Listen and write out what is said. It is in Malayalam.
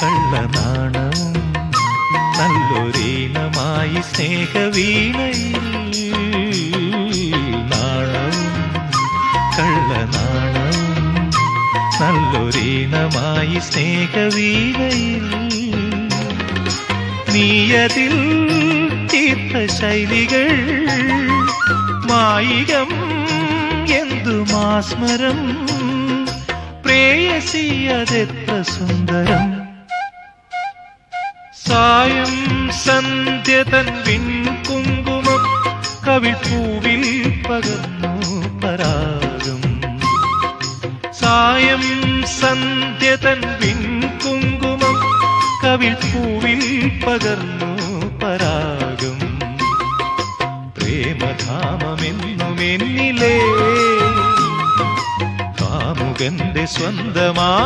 കള്ളനാണവും നല്ലൊരീണമായി സ്നേഹവീണയിൽ നാണം കള്ളനാണവും നല്ലൊരീണമായി സ്നേഹവീണയിൽ നീയതിൽ തീർത്ഥ ശൈലികൾ മായികം എന്തു മാസ്മരം പ്രേയസി അതെത്ര സുന്ദരം. സായം സന്ധ്യ തൻ കുങ്കുമം കവിൾപ്പൂവിൽ പകർന്നു പരാഗം. സായം സന്ധ്യ തൻ കുങ്കുമം കവിൾപ്പൂവിൽ പകർന്നു പരാഗം. പ്രേമധാമമെന്നുമെന്നിലേ കാമുകന്റെ സ്വന്തമാ